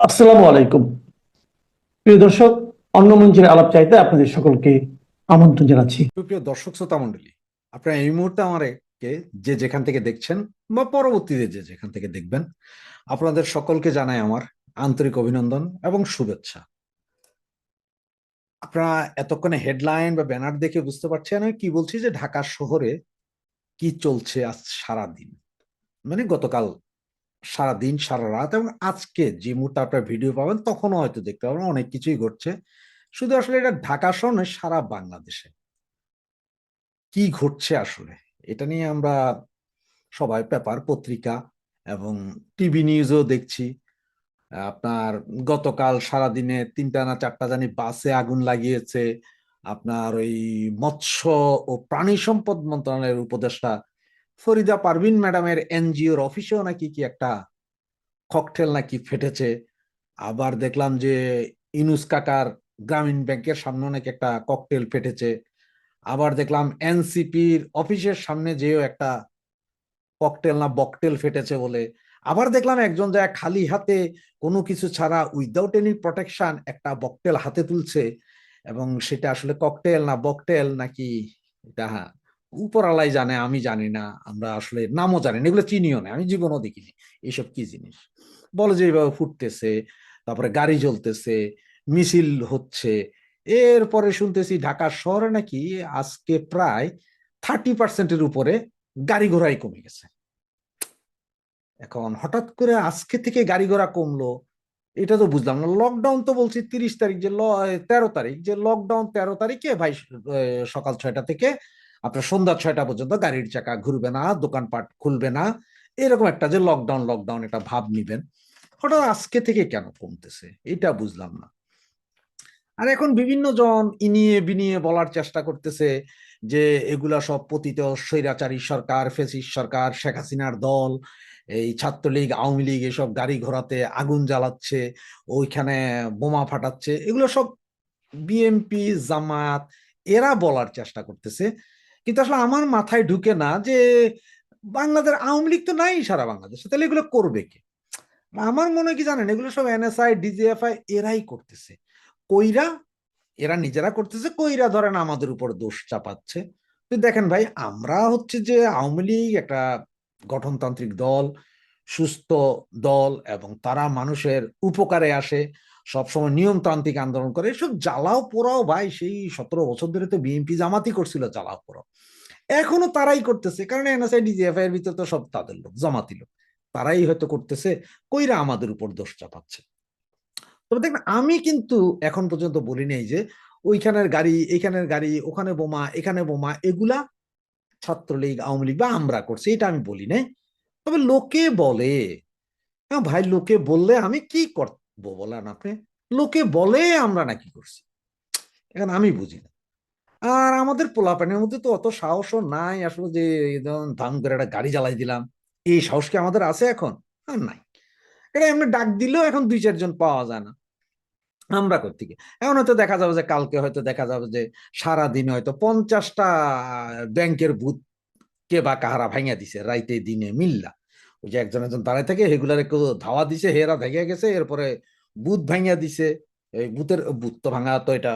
আসসালামু আলাইকুম। প্রিয় দর্শক, অন্য মঞ্চের আলাপ চাইতে আপনাদের সকলকে আমন্ত্রণ জানাচ্ছি। সুপ্রিয় দর্শক, শ্রোতা মণ্ডলী, আপনারা এই মুহূর্তে যে যেখান থেকে দেখছেন বা পরবর্তীতে যে যেখান থেকে দেখবেন, আপনাদের সকলকে জানাই আমার আন্তরিক অভিনন্দন এবং শুভেচ্ছা। আপনারা এতক্ষণে হেডলাইন বা ব্যানার দেখে বুঝতে পারছেন আমি কি বলছি যে ঢাকা শহরে কি চলছে আজ সারাদিন। মানে গতকাল সারা দিন সারা রাত এবং আজকে যে মুহূর্তে আপনার ভিডিও পাবেন, তখনও হয়তো দেখতে পাবেন অনেক কিছুই ঘটছে। শুধু আসলে এটা ঢাকা শহর নয়, সারা বাংলাদেশে। কি ঘটছে আসলে? এটা নিয়ে আমরা সবাই পেপার, পত্রিকা এবং টিভি নিউজও দেখছি। আপনার গতকাল সারাদিনে তিনটা না চারটা জানি বাসে আগুন লাগিয়েছে। আপনার ওই মৎস্য ও প্রাণী সম্পদ মন্ত্রণালয়ের উপদেষ্টা ফরিদা পারভিন ম্যাডামের এনজিওর অফিসেও নাকি কি একটা ককটেল নাকি ফেটেছে? আবার দেখলাম যে ইনুস কাকার গ্রামীণ ব্যাংকের সামনে নাকি একটা ককটেল ফেটেছে। আবার দেখলাম এনসিপির অফিসের সামনে যেও একটা ককটেল না বকটেল ফেটেছে বলে। আবার দেখলাম একজন যায় খালি হাতে কোনো কিছু ছাড়া উইদাউট এনি প্রোটেকশন একটা বকটেল হাতে তুলছে। এবং সেটা আসলে ককটেল না বকটেল নাকি? এটা উপরালাই জানে, আমি জানি না, আমরা আসলে নামও জানি না, এগুলো চিনিও না, আমি জীবনও দেখিনি এইসব কি জিনিস? বলে যে এইভাবে ফুটতেছে, তারপরে গাড়ি জ্বলতেছে, মিছিল হচ্ছে, এরপরে শুনতেছি ঢাকা শহরে নাকি আজকে প্রায় থার্টি পার্সেন্টের উপরে গাড়ি ঘোড়াই কমে গেছে। এখন হঠাৎ করে আজকে থেকে গাড়ি ঘোড়া কমলো, এটা তো বুঝলাম না লকডাউন তো বলছি তিরিশ তারিখ যে তেরো তারিখ, যে লকডাউন তেরো তারিখে ভাই সকাল ছয়টা থেকে আপনার সন্ধ্যা ছয়টা পর্যন্ত গাড়ির চাকা ঘুরবে না, দোকানপাট খুলবে না। এরকম একটা যে লকডাউন লকডাউন এটা ভাব নিবেন। হঠাৎ আজকে থেকে কেন কমতেছে? এটা বুঝলাম না। আর এখন বিভিন্ন জন ইনিয়ে বিনিয়ে বলার চেষ্টা করতেছে যে এগুলা সব পতিত স্বৈরাচারী সরকার ফেসিস সরকার, শেখ হাসিনার দল, এই ছাত্রলীগ, আওয়ামী লীগ এসব গাড়ি ঘোড়াতে আগুন জ্বালাচ্ছে, ওইখানে বোমা ফাটাচ্ছে, এগুলো সব বিএমপি জামাত এরা বলার চেষ্টা করতেছে কিন্তু আসলে আমার মাথায় ঢুকে না যে বাংলাদেশ আওয়ামী লীগ তো নাই সারা বাংলাদেশে, তাহলে এগুলো করবে কে? আমার মনে কি জানেন, এগুলো সব এনএসআই ডিজিএফআই এরাই করতেছে। কইরা, এরা নিজেরা করতেছে, কইরা ধরেন আমাদের উপর দোষ চাপাচ্ছে। তো দেখেন ভাই, আমরা হচ্ছে যে আওয়ামী লীগ একটা গঠনতান্ত্রিক দল, সুস্থ দল এবং তারা মানুষের উপকারে আসে। সবসময় নিয়মতান্ত্রিক আন্দোলন করে। এসব জ্বালাও পোড়াও ভাই, সেই সতেরো বছর ধরে তো বিএনপি জামাতি করছিল জ্বালাও পোড়াও। এখনও তারাই করতেছে, কারণ এনএসআই ডিজিএফআই এর ভিতরে তো সব তাদের লোক, জামাতি লোক। তারাই হয়তো করতেছে, কইরা আমাদের উপর দোষ চাপাচ্ছে। তবে দেখেন, আমি কিন্তু এখন পর্যন্ত বলি নাই যে ওইখানের গাড়ি এইখানের গাড়ি, ওখানে বোমা, এখানে বোমা, এগুলা ছাত্রলীগ, আওয়ামী লীগ বা আমরা করছি, এটা আমি বলি নাই। তবে লোকে বলে হ্যাঁ ভাই, লোকে বললে আমি কি করব বলেন আপনি লোকে বলে আমরা নাকি করছি? এখন আমি বুঝি না। আর আমাদের পোলাপানের মধ্যে তো অত সাহসও নাই আসলে যে দাম করে একটা গাড়ি জ্বালাই দিলাম। এই সাহস কি আমাদের আছে এখন? আর নাই। এটা এমনি ডাক দিলেও এখন দুই চারজন পাওয়া যায় না। আমরা করতে এখন হয়তো দেখা যাবে যে কালকে হয়তো দেখা যাবে যে সারা দিনে হয়তো পঞ্চাশটা ব্যাংকের বুথ কে বা কাহারা ভাঙিয়া দিছে রাইতে দিনে মিল্লা। ওই যে একজন একজন দাঁড়ায় থাকে সেগুলার একটু ধাওয়া দিছে, হেরা ভেঙে গেছে, এরপরে বুথ ভাঙিয়া দিছে। এই বুথের বুথ তো ভাঙা তো এটা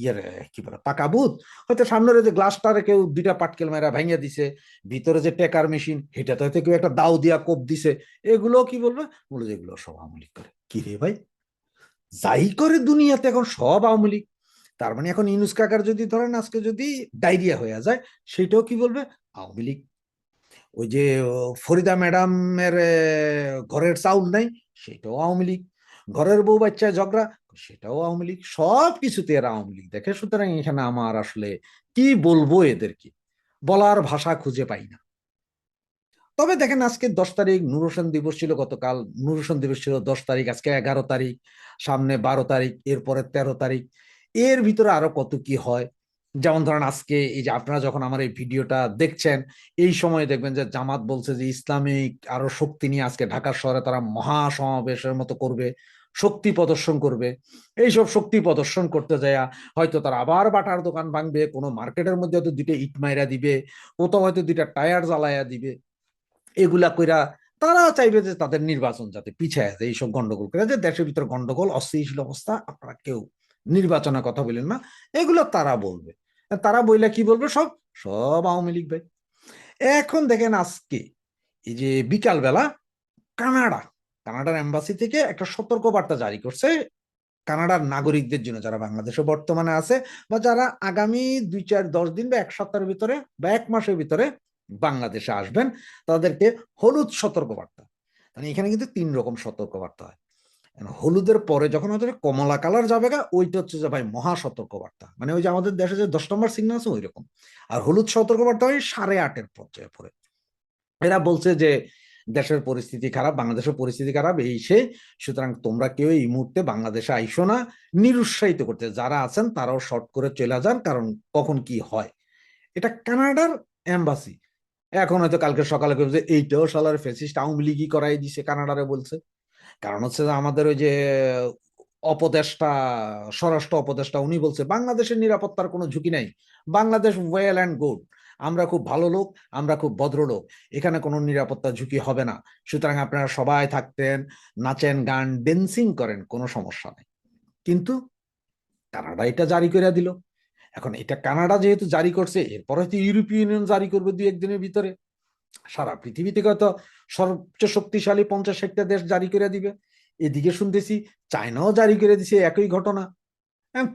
ইয়ের, কি বলে, পাকা বুথ হয়তো সামনের যে গ্লাসটারে কেউ দুইটা পাটকেল মেরা ভাঙিয়া দিছে, ভিতরে যে টেকার মেশিন সেটাতে হয়তো কেউ একটা দাও দিয়া কোপ দিছে। এগুলো কি বলবে? বলে যে এগুলো সব আওয়ামী লীগ করে। কি রে ভাই? যাই করে দুনিয়াতে এখন সব আওয়ামী লীগ। তার মানে এখন ইনুস কাকার যদি ধরেন আজকে যদি ডায়রিয়া হয়ে যায়, সেটাও কি বলবে? আওয়ামী লীগ ওই যে ফরিদা ম্যাডামের ঘরের চাউল নাই, সেটাও আওয়ামী লীগ। ঘরের বউ বাচ্চা ঝগড়া, সেটাও আওয়ামী লীগ সব কিছুতে এরা আওয়ামী লীগ। দেখে সুতরাং এখানে আমার আসলে কি বলব এদেরকে? বলার ভাষা খুঁজে পাই না। তবে দেখেন আজকে দশ তারিখ, নূর হোসেন দিবস ছিল গতকাল। নূর হোসেন দিবস ছিল দশ তারিখ, আজকে এগারো তারিখ, সামনে বারো তারিখ, এরপরে তেরো তারিখ। এর ভিতরে আরও কত কি হয়? যেমন ধরেন আজকে এই যে আপনারা যখন আমার এই ভিডিওটা দেখছেন, এই সময় দেখবেন যে জামাত বলছে যে ইসলামিক আরও শক্তি নিয়ে আজকে ঢাকা শহরে তারা মহা সমাবেশের মতো করবে, শক্তি প্রদর্শন করবে। এইসব শক্তি প্রদর্শন করতে যায় হয়তো তারা আবার বাটার দোকান ভাঙবে, কোনো মার্কেটের মধ্যে হয়তো দুইটা ইট মাইরা দিবে, কোথাও হয়তো দুইটা টায়ার জ্বালাইয়া দিবে। এগুলা কইরা তারা চাইবে যে তাদের নির্বাচন যাতে পিছিয়ে আছে এইসব গন্ডগোল করে যে দেশের ভিতরে গন্ডগোল, অস্থিতিশীল অবস্থা, আপনারা কেউ নির্বাচনের কথা বলেন না, এগুলো তারা বলবে। তারা বইলে কি বলবে? সব সব আওয়ামী লীগ ভাই। এখন দেখেন আজকে, এই যে বিকালবেলা কানাডা, কানাডার এম্বাসি থেকে একটা সতর্ক বার্তা জারি করছে কানাডার নাগরিকদের জন্য, যারা বাংলাদেশে বর্তমানে আছে বা যারা আগামী দুই চার, দশ দিন বা এক সপ্তাহের ভিতরে বা এক মাসের ভিতরে বাংলাদেশে আসবেন, তাদেরকে হলুদ সতর্কবার্তা। মানে এখানে কিন্তু তিন রকম সতর্কবার্তা হয়। হলুদের পরে যখন ওদের কমলা কালার যাবে গা ওইটা হচ্ছে যে ভাই মহা সতর্কবার্তা। মানে ওই যে আমাদের দেশে যে দশ নম্বর সিগন্যাল আছে ওই রকম আর হলুদ সতর্কবার্তা হয় সাড়ে আটের পর্যায়ে পরে এরা বলছে যে দেশের পরিস্থিতি খারাপ, বাংলাদেশের পরিস্থিতি খারাপ, এই সে, সুতরাং তোমরা কেউ এই মুহূর্তে বাংলাদেশে আইসো না, নিরুৎসাহিত করতে। যারা আছেন তারাও শর্ট করে চলে যান, কারণ কখন কি হয়। এটা কানাডার এম্বাসি এখন হয়তো কালকে সকালে যে এইটাও সালার ফেসিস্ট আওয়ামী লীগই করাই দিছে, কানাডারে বলছে। কারণ হচ্ছে যে আমাদের ওই যে অপদেষ্টা, স্বরাষ্ট্র অপদেষ্টা, উনি বলছে, বাংলাদেশের নিরাপত্তার কোনো ঝুঁকি নাই। বাংলাদেশ ওয়েল অ্যান্ড গুড আমরা খুব ভালো লোক, আমরা খুব ভদ্র লোক এখানে কোনো নিরাপত্তা ঝুঁকি হবে না। সুতরাং আপনারা সবাই থাকতেন, নাচেন, গান ডেন্সিং করেন, কোনো সমস্যা নেই। কিন্তু কানাডা এটা জারি করে দিল। এখন এটা কানাডা যেহেতু জারি করছে, এরপরে হয়তো ইউরোপীয় ইউনিয়ন জারি করবে দুই একদিনের ভিতরে। সারা পৃথিবী থেকে হয়তো সবচেয়ে শক্তিশালী পঞ্চাশ ষাটটা দেশ জারি করে দিবে। এদিকে শুনতেছি চায়নাও জারি করে দিছে একই ঘটনা।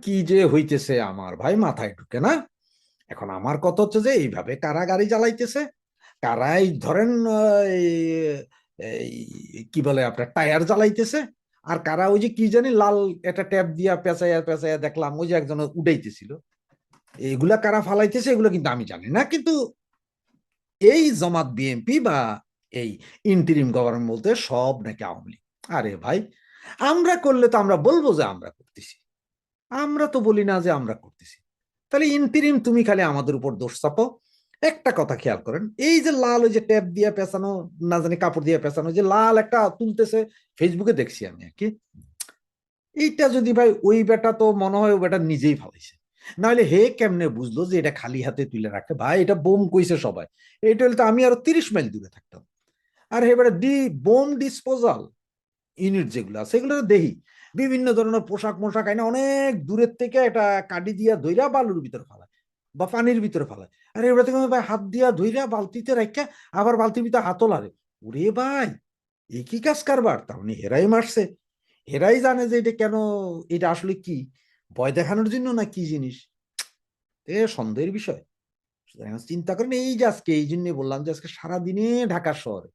কি যে হইতেছে আমার ভাই, মাথায় ঢুকে না? এখন আমার কথা হচ্ছে যে এইভাবে কারা গাড়ি চালাইতেছে? কারাই ধরেন কি বলে আপনার, টায়ার জ্বালাইতেছে? আর কারা ওই যে কি জানি লাল একটা ট্যাপ দিয়া পেঁচাইয়া পেঁচাইয়া দেখলাম, ওই যে একজন উঠাইতেছিল এগুলা কারা ফালাইতেছে এগুলো কিন্তু আমি জানি না, কিন্তু এই জমাত বিএনপি বা এই ইন্টারিম গভর্নমেন্ট বলতে সব নাকি আওয়ামী লীগ। আরে ভাই, আমরা করলে তো আমরা বলব যে আমরা করতেছি। আমরা তো বলি না যে আমরা করতেছি। তাহলে ইন্টারিম তুমি খালি আমাদের উপর দোষ চাপো একটা কথা খেয়াল করেন, এই যে লাল ওই যে ট্যাপ দিয়ে পেঁচানো, না জানি কাপড় দিয়ে পেঁচানো, যে লাল একটা তুলতেছে ফেসবুকে দেখছি আমি আর কি। এইটা যদি ভাই ওই বেটা তো মনে হয় ওই বেটা নিজেই ফালাইছে। নাহলে হে কেমনে বুঝলো যে এটা খালি হাতে তুলে রাখে? ভাই, এটা বোম কইছে সবাই। এটা হলে তো আমি আরও তিরিশ মাইল দূরে থাকতাম। আর এবারে ডি বোম ডিসপোজাল ইউনিট যেগুলো আছে সেগুলো দেখি বিভিন্ন ধরনের পোশাক মোশাক আইনা অনেক দূরের থেকে এটা কাটি দিয়া ধইরা বালুর ভিতরে ফালায় বা পানির ভিতরে ফালায়। আর এবার থেকে ভাই হাত দিয়া ধইরা বালতিতে রাখা আবার বালতির ভিতরে হাতও লারে ওরে ভাই, এ কি কাজ কারবার? তার মানে হেরাই মারছে। হেরাই জানে যে এটা কেন, এটা আসলে কি? ভয় দেখানোর জন্য না কি জিনিস? এ সন্দেহের বিষয়। সুতরাং চিন্তা করেন, এই যে আজকে, এই জন্য বললাম যে আজকে সারাদিনে ঢাকা শহরে,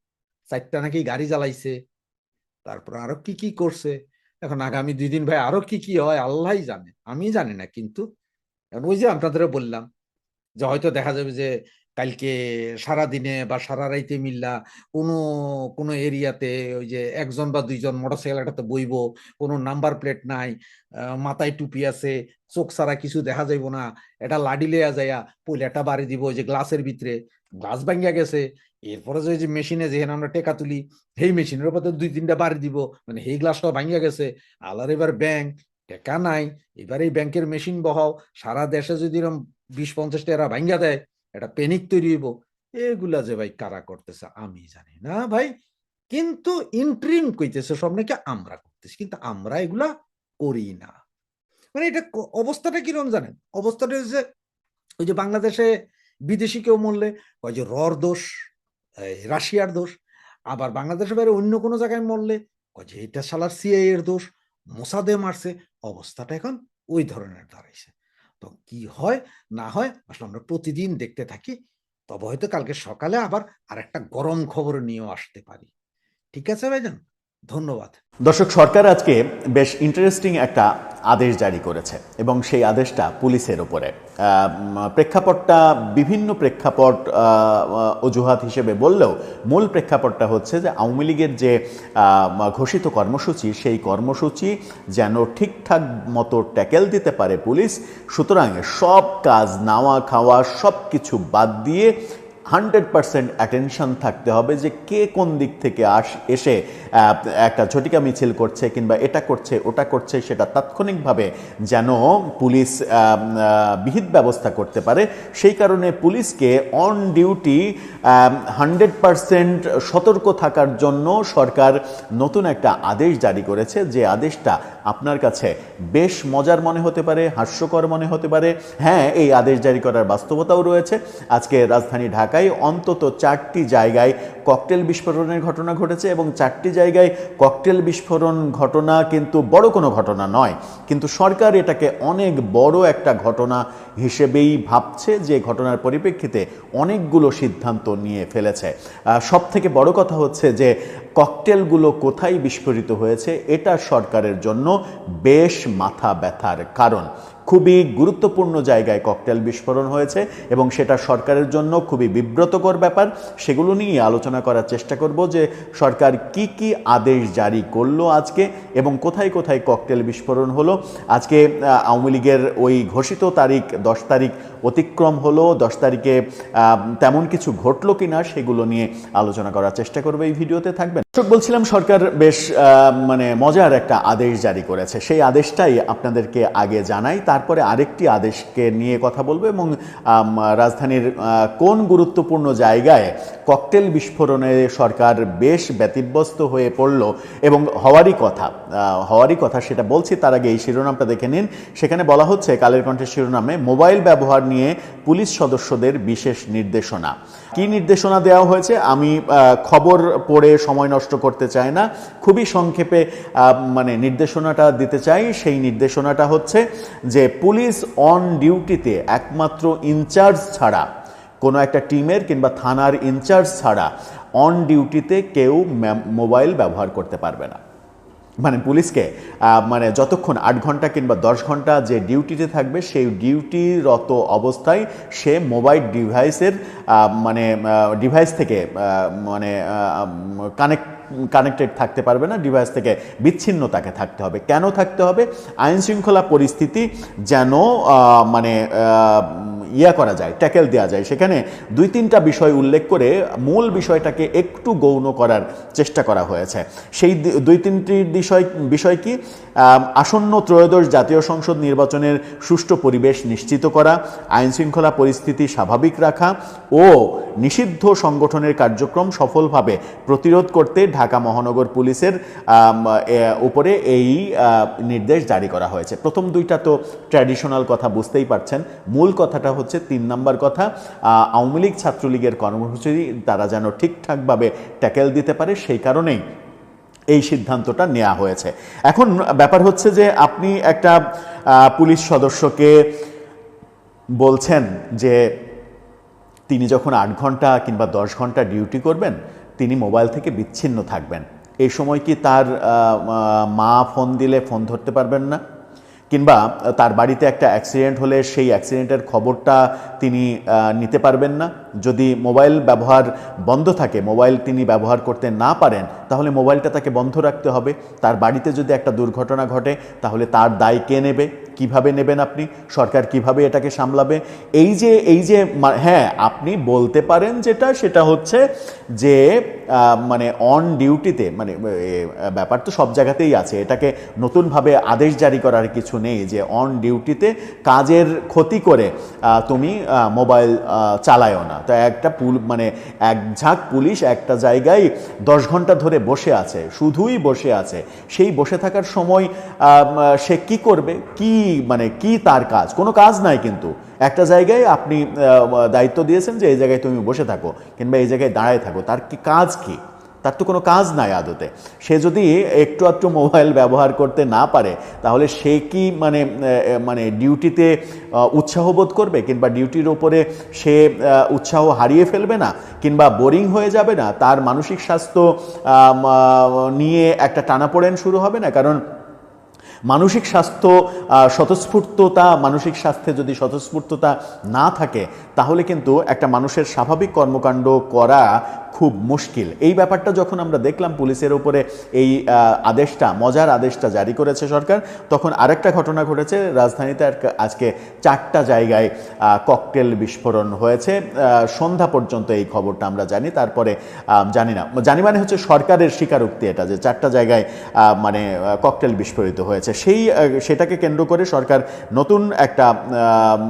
চারটা নাকি গাড়ি জ্বালাইছে, তারপর আরও কি কি করছে। এখন আগামী দুই দিন ভাই আরও কি কি হয় আল্লাহ জানে। আমি জানি না, কিন্তু ওই যে আপনাদের বললাম, যে হয়তো দেখা যাবে যে কালকে সারা দিনে বা সারা রাইতে মিল্লা কোনো কোনো এরিয়াতে ওই যে একজন বা দুইজন মোটরসাইকেল একটাতে বইব, কোনো নাম্বার প্লেট নাই মাথায় টুপি আছে, চোখ ছাড়া কিছু দেখা যাইব না, এটা লাডি লেয়া যাইয়া পয়লাটা বাড়ি দিব ওই যে গ্লাসের ভিতরে, গ্লাস ভাঙ্গিয়া গেছে, এরপরে যে যে মেশিনে যেখানে আমরা টেকা তুলি, সেই মেশিনের উপর দুই তিনটা বাড়ি দিব মানে সেই গ্লাসটাও ভাঙ্গিয়া গেছে আলার এবার ব্যাংক, টেকা নাই, এবার এই ব্যাংকের মেশিন বহাও, সারা দেশে যদি এরকম বিশ পঞ্চাশটা এরা ভাঙ্গা দেয় এটা পেনিক তৈরি হইব। এগুলা যে ভাই কারা করতেছে, আমি জানি না ভাই। কিন্তু ইন্ট্রিম কইতেছে সব নাকি আমরা করতেছি, কিন্তু আমরা এগুলা করি না। মানে এটা অবস্থাটা কীরকম জানেন? অবস্থাটা হচ্ছে ওই যে বাংলাদেশে বিদেশি কেউ মরলে, ওই যে রর দোষ রাশিয়ার দোষ, আবার বাংলাদেশের বাইরে অন্য কোনো জায়গায় মরলে কয় যে এটা সালার সিআই এর দোষ, মোসাদে মারছে, অবস্থাটা এখন ওই ধরনের দাঁড়াইছে। তো কি হয়? না হয়? আসলে আমরা প্রতিদিন দেখতে থাকি। তবে হয়তো কালকে সকালে আবার আর একটা গরম খবর নিয়েও আসতে পারি। ঠিক আছে ভাইজান? ধন্যবাদ। দর্শক, সরকার আজকে বেশ ইন্টারেস্টিং একটা আদেশ জারি করেছে এবং সেই আদেশটা পুলিশের ওপরে প্রেক্ষাপটটা বিভিন্ন প্রেক্ষাপট অজুহাত হিসেবে বললেও মূল প্রেক্ষাপটটা হচ্ছে যে আওয়ামী লীগের যে ঘোষিত কর্মসূচি, সেই কর্মসূচি যেন ঠিকঠাক মতো ট্যাকেল দিতে পারে পুলিশ, সুতরাং সব কাজ, নাওয়া খাওয়া সব কিছু বাদ দিয়ে হান্ড্রেড পার্সেন্ট অ্যাটেনশন থাকতে হবে যে কে কোন দিক থেকে আস, এসে একটা ঝটিকা মিছিল করছে কিংবা এটা করছে, ওটা করছে, সেটা তাৎক্ষণিকভাবে যেন পুলিশ বিহিত ব্যবস্থা করতে পারে। সেই কারণে পুলিশকে অন ডিউটি হান্ড্রেড পার্সেন্ট সতর্ক থাকার জন্য সরকার নতুন একটা আদেশ জারি করেছে যে আদেশটা আপনার কাছে বেশ মজার মনে হতে পারে, হাস্যকর মনে হতে পারে। হ্যাঁ এই আদেশ জারি করার বাস্তবতাও রয়েছে। আজকে রাজধানী ঢাকায় অন্তত চারটি জায়গায় ককটেল বিস্ফোরণের ঘটনা ঘটেছে এবং চারটি জায়গায় ককটেল বিস্ফোরণ ঘটনা কিন্তু বড় কোনো ঘটনা নয়। কিন্তু সরকার এটাকে অনেক বড় একটা ঘটনা হিসেবেই ভাবছে যে ঘটনার পরিপ্রেক্ষিতে অনেকগুলো সিদ্ধান্ত নিয়ে ফেলেছে। সব থেকে বড় কথা হচ্ছে যে ককটেলগুলো কোথায় বিস্ফোরিত হয়েছে, এটা সরকারের জন্য বেশ মাথা ব্যথার কারণ। খুবই গুরুত্বপূর্ণ জায়গায় ককটেল বিস্ফোরণ হয়েছে এবং সেটা সরকারের জন্য খুবই বিব্রতকর ব্যাপার। সেগুলো নিয়ে আলোচনা করার চেষ্টা করব যে সরকার কি কি আদেশ জারি করল আজকে এবং কোথায় কোথায় ককটেল বিস্ফোরণ হলো। আজকে আওয়ামী লীগের ওই ঘোষিত তারিখ দশ তারিখ অতিক্রম হলো। দশ তারিখে তেমন কিছু ঘটলো কিনা সেগুলো নিয়ে আলোচনা করার চেষ্টা করবে এই ভিডিওতে। থাকবেন দর্শক, বলছিলাম সরকার বেশ মানে মজার একটা আদেশ জারি করেছে। সেই আদেশটাই আপনাদেরকে আগে জানাই। তারপরে আরেকটি আদেশকে নিয়ে কথা বলব এবং রাজধানীর কোন গুরুত্বপূর্ণ জায়গায় ককটেল বিস্ফোরণে সরকার বেশ ব্যতিব্যস্ত হয়ে পড়ল এবং হওয়ারই কথা হওয়ারই কথা সেটা বলছি তার আগে এই শিরোনামটা দেখে নিন। সেখানে বলা হচ্ছে কালের কণ্ঠের শিরোনামে মোবাইল ব্যবহার নিয়ে পুলিশ সদস্যদের বিশেষ নির্দেশনা। কি নির্দেশনা দেওয়া হয়েছে আমি খবর পড়ে সময় নষ্ট করতে চাই না। খুবই সংক্ষেপে মানে নির্দেশনাটা দিতে চাই। সেই নির্দেশনাটা হচ্ছে যে পুলিশ অন ডিউটিতে একমাত্র ইনচার্জ ছাড়া, কোনো একটা টিমের কিংবা থানার ইনচার্জ ছাড়া, অন ডিউটিতে কেউ মোবাইল ব্যবহার করতে পারবে না। মানে পুলিশকে মানে যতক্ষণ আট ঘণ্টা কিংবা দশ ঘণ্টা যে ডিউটিতে থাকবে, সেই ডিউটিরত অবস্থায় সে মোবাইল ডিভাইসের মানে ডিভাইস থেকে মানে কানেক্ট, কানেক্টেড থাকতে পারবে না, ডিভাইস থেকে বিচ্ছিন্ন তাকে থাকতে হবে। কেন থাকতে হবে? আইন শৃঙ্খলা পরিস্থিতি যেন মানে ইয়া করা যায়, ট্যাকেল দেওয়া যায়। সেখানে দুই তিনটা বিষয় উল্লেখ করে মূল বিষয়টাকে একটু গৌণ করার চেষ্টা করা হয়েছে। সেই দুই তিনটি বিষয় বিষয় কি? আসন্ন ত্রয়োদশ জাতীয় সংসদ নির্বাচনের সুষ্ঠু পরিবেশ নিশ্চিত করা আইন শৃঙ্খলা পরিস্থিতি স্বাভাবিক রাখা ও নিষিদ্ধ সংগঠনের কার্যক্রম সফলভাবে প্রতিরোধ করতে ঢাকা মহানগর পুলিশের উপরে এই নির্দেশ জারি করা হয়েছে। প্রথম দুইটা তো ট্র্যাডিশনাল কথা বুঝতেই পারছেন। মূল কথাটা হচ্ছে তিন নাম্বার কথা আওয়ামী লীগ ছাত্রলীগের কর্মসূচি তারা যেন ঠিকঠাকভাবে ট্যাকেল দিতে পারে, সেই কারণেই এই সিদ্ধান্তটা নেওয়া হয়েছে। এখন ব্যাপার হচ্ছে যে আপনি একটা পুলিশ সদস্যকে বলছেন যে তিনি যখন আট ঘণ্টা কিংবা দশ ঘণ্টা ডিউটি করবেন, তিনি মোবাইল থেকে বিচ্ছিন্ন থাকবেন। এই সময় কি তার মা ফোন দিলে ফোন ধরতে পারবেন না? কিংবা তার বাড়িতে একটা অ্যাক্সিডেন্ট হলে সেই অ্যাক্সিডেন্টের খবরটা তিনি নিতে পারবেন না। যদি মোবাইল ব্যবহার বন্ধ থাকে মোবাইল তিনি ব্যবহার করতে না পারেন, তাহলে মোবাইলটা তাকে বন্ধ রাখতে হবে। তার বাড়িতে যদি একটা দুর্ঘটনা ঘটে, তাহলে তার দায় কে নেবে? কীভাবে নেবেন আপনি? সরকার কীভাবে এটাকে সামলাবে? এই যে এই যে হ্যাঁ আপনি বলতে পারেন যেটা, সেটা হচ্ছে যে মানে অন ডিউটিতে মানে ব্যাপার তো সব জায়গাতেই আছে। এটাকে নতুনভাবে আদেশ জারি করার কিছু নেই যে অন ডিউটিতে কাজের ক্ষতি করে তুমি মোবাইল চালায়ও না। তো একটা পুল মানে এক ঝাঁক পুলিশ একটা জায়গায় দশ ঘণ্টা ধরে বসে আছে, শুধুই বসে আছে। সেই বসে থাকার সময় সে কি করবে? কি মানে কি তার কাজ? কোনো কাজ নাই কিন্তু। একটা জায়গায় আপনি দায়িত্ব দিয়েছেন যে এই জায়গায় তুমি বসে থাকো কিংবা এই জায়গায় দাঁড়ায় থাকো। তার কি কাজ কি? তার তো কোনো কাজ নাই আদতে। সে যদি একটু একটু মোবাইল ব্যবহার করতে না পারে, তাহলে সে কি মানে মানে ডিউটিতে উৎসাহ বোধ করবে? কিংবা ডিউটির ওপরে সে উৎসাহ হারিয়ে ফেলবে না? কিংবা বোরিং হয়ে যাবে না? তার মানসিক স্বাস্থ্য নিয়ে একটা টানাপোড়েন শুরু হবে না? কারণ মানসিক স্বাস্থ্য স্বতঃস্ফূর্ততা, মানসিক স্বাস্থ্যে যদি স্বতঃস্ফূর্ততা না থাকে, তাহলে কিন্তু একটা মানুষের স্বাভাবিক কর্মকাণ্ড করা খুব মুশকিল। এই ব্যাপারটা যখন আমরা দেখলাম পুলিশের উপরে এই আদেশটা, মজার আদেশটা জারি করেছে সরকার, তখন আরেকটা ঘটনা ঘটেছে। রাজধানীতে আজকে চারটা জায়গায় ককটেল বিস্ফোরণ হয়েছে। সন্ধ্যা পর্যন্ত এই খবরটা আমরা জানি। তারপরে জানি না। জানি মানে হচ্ছে সরকারের স্বীকারোক্তি এটা যে চারটা জায়গায় মানে ককটেল বিস্ফোরিত হয়েছে। সেই সেটাকে কেন্দ্র করে সরকার নতুন একটা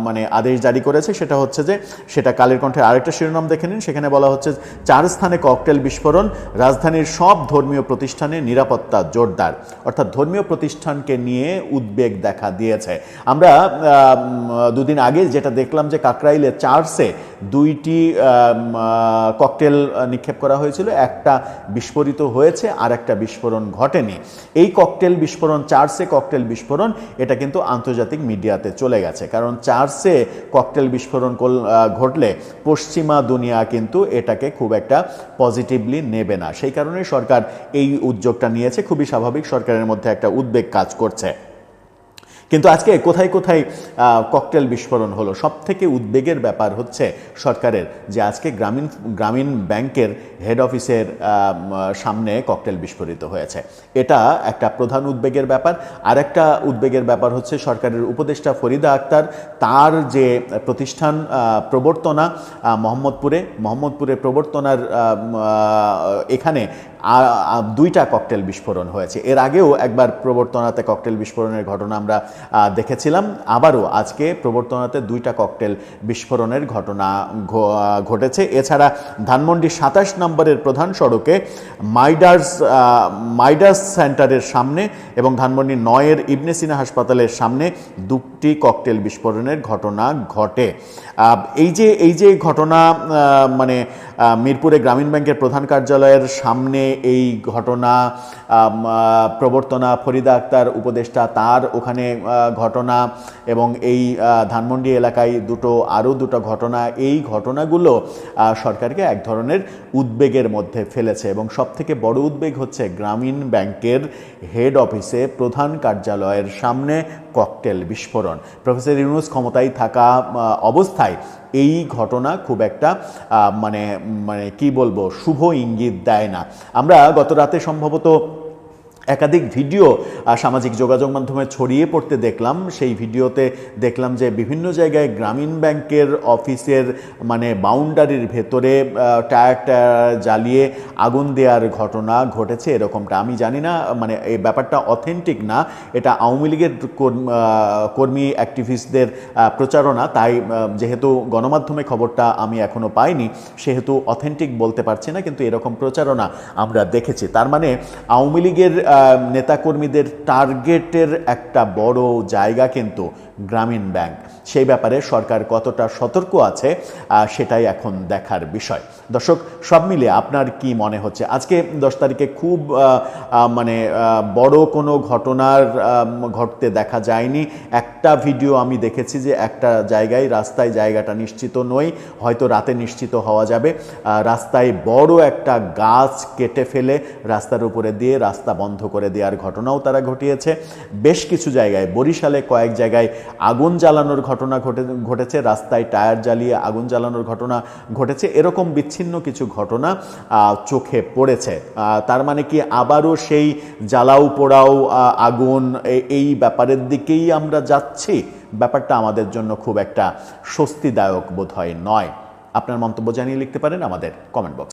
মানে আদেশ জারি করেছে। সেটা হচ্ছে যে, সেটা কালের কণ্ঠের আরেকটা শিরোনাম দেখে নিন। সেখানে বলা হচ্ছে, চার স্থানে ককটেল বিস্ফোরণ, রাজধানীর সব ধর্মীয় প্রতিষ্ঠানে নিরাপত্তা জোরদার। অর্থাৎ ধর্মীয় প্রতিষ্ঠানকে নিয়ে উদ্বেগ দেখা দিয়েছে। আমরা দুদিন আগে যেটা দেখলাম যে কাকরাইলে চার্চে দুইটি ককটেল নিক্ষেপ করা হয়েছিল। একটা বিস্ফোরিত হয়েছে আর একটা বিস্ফোরণ ঘটেনি। এই ককটেল বিস্ফোরণ, চার্চে ককটেল বিস্ফোরণ, এটা কিন্তু আন্তর্জাতিক মিডিয়াতে চলে গেছে। কারণ চার্চে ককটেল বিস্ফোরণ ঘটলে পশ্চিমা দুনিয়া কিন্তু এটাকে খুব একটা পজিটিভলি নেবে না। সেই কারণে সরকার এই উদ্যোগটা নিয়েছে। খুবই স্বাভাবিক সরকারের মধ্যে একটা উদ্বেগ কাজ করছে। কিন্তু আজকে কোথায় কোথায় ককটেল বিস্ফোরণ হলো? সব থেকে উদ্বেগের ব্যাপার হচ্ছে সরকারের যে আজকে গ্রামীণ গ্রামীণ ব্যাংকের হেড অফিসের সামনে ককটেল বিস্ফোরিত হয়েছে। এটা একটা প্রধান উদ্বেগের ব্যাপার। আরেকটা উদ্বেগের ব্যাপার হচ্ছে সরকারের উপদেষ্টা ফরিদা আক্তার, তার যে প্রতিষ্ঠান প্রবর্তনা মোহাম্মদপুরে মোহাম্মদপুরে প্রবর্তনার এখানে দুইটা ককটেল বিস্ফোরণ হয়েছে। এর আগেও একবার প্রবর্তনাতে ককটেল বিস্ফোরণের ঘটনা আমরা দেখেছিলাম। আবারও আজকে প্রবর্তনাতে দুইটা ককটেল বিস্ফোরণের ঘটনা ঘটেছে। এছাড়া ধানমন্ডি সাতাশ নম্বরের প্রধান সড়কে মাইডার্স মাইডার্স সেন্টারের সামনে এবং ধানমন্ডি নয়ের ইবনে সিনা হাসপাতালের সামনে দুটি ককটেল বিস্ফোরণের ঘটনা ঘটে। এই যে এই যে ঘটনা মানে মিরপুরে গ্রামীণ ব্যাংকের প্রধান কার্যালয়ের সামনে এই ঘটনা প্রবর্তনা ফরিদা আক্তার উপদেষ্টা তার ওখানে ঘটনা এবং এই ধানমন্ডি এলাকায় দুটো, আরও দুটো ঘটনা। এই ঘটনাগুলো সরকারকে এক ধরনের উদ্বেগের মধ্যে ফেলেছে এবং সবথেকে বড় উদ্বেগ হচ্ছে গ্রামীণ ব্যাংকের হেড অফিসে প্রধান কার্যালয়ের সামনে ককটেল বিস্ফোরণ। প্রফেসর ইউনুস ক্ষমতায় থাকা অবস্থায় এই ঘটনা খুব একটা মানে মানে কি বলব, শুভ ইঙ্গিত দেয় না। আমরা গত রাতে সম্ভবত একাধিক ভিডিও সামাজিক যোগাযোগ মাধ্যমে ছড়িয়ে পড়তে দেখলাম। সেই ভিডিওতে দেখলাম যে বিভিন্ন জায়গায় গ্রামীণ ব্যাংকের অফিসের মানে বাউন্ডারির ভেতরে টায়ার টায়ার জ্বালিয়ে আগুন দেওয়ার ঘটনা ঘটেছে এরকমটা। আমি জানি না মানে এই ব্যাপারটা অথেন্টিক না। এটা আওয়ামী লীগের কর্মী অ্যাক্টিভিস্টদের প্রচারণা। তাই যেহেতু গণমাধ্যমে খবরটা আমি এখনও পাইনি, সেহেতু অথেন্টিক বলতে পারছি না, কিন্তু এরকম প্রচারণা আমরা দেখেছি। তার মানে আওয়ামী লীগের নেতাকর্মীদের টার্গেটের একটা বড় জায়গা কিন্তু গ্রামীণ ব্যাংক। সেই ব্যাপারে সরকার কতটা সতর্ক আছে সেটাই এখন দেখার বিষয়। দর্শক, সব মিলে আপনার কি মনে হচ্ছে? আজকে দশ তারিখে খুব মানে বড় কোনো ঘটনার ঘটতে দেখা যায়নি। একটা ভিডিও আমি দেখেছি যে একটা জায়গায়, রাস্তায় জায়গাটা নিশ্চিত নই, হয়তো রাতে নিশ্চিত হওয়া যাবে। রাস্তায় বড় একটা গাছ কেটে ফেলে, রাস্তার উপরে দিয়ে রাস্তা বন্ধ করে দেওয়ার ঘটনাও তারা ঘটিয়েছে। বেশ কিছু জায়গায়, বরিশালে কয়েক জায়গায় আগুন জ্বালানোর ঘটনা ঘটে, ঘটেছে, রাস্তায় টায়ার জ্বালিয়ে আগুন জ্বালানোর ঘটনা ঘটেছে, এরকম বিচ্ছিন্ন কিছু ঘটনা চোখে পড়েছে। তার মানে কি আবারও সেই জ্বালাও পোড়াও আগুন এই ব্যাপারের দিকেই আমরা যাচ্ছি? ব্যাপারটা আমাদের জন্য খুব একটা স্বস্তিদায়ক বোধ হয় নয়। আপনার মন্তব্য জানিয়ে লিখতে পারেন আমাদের কমেন্ট বক্স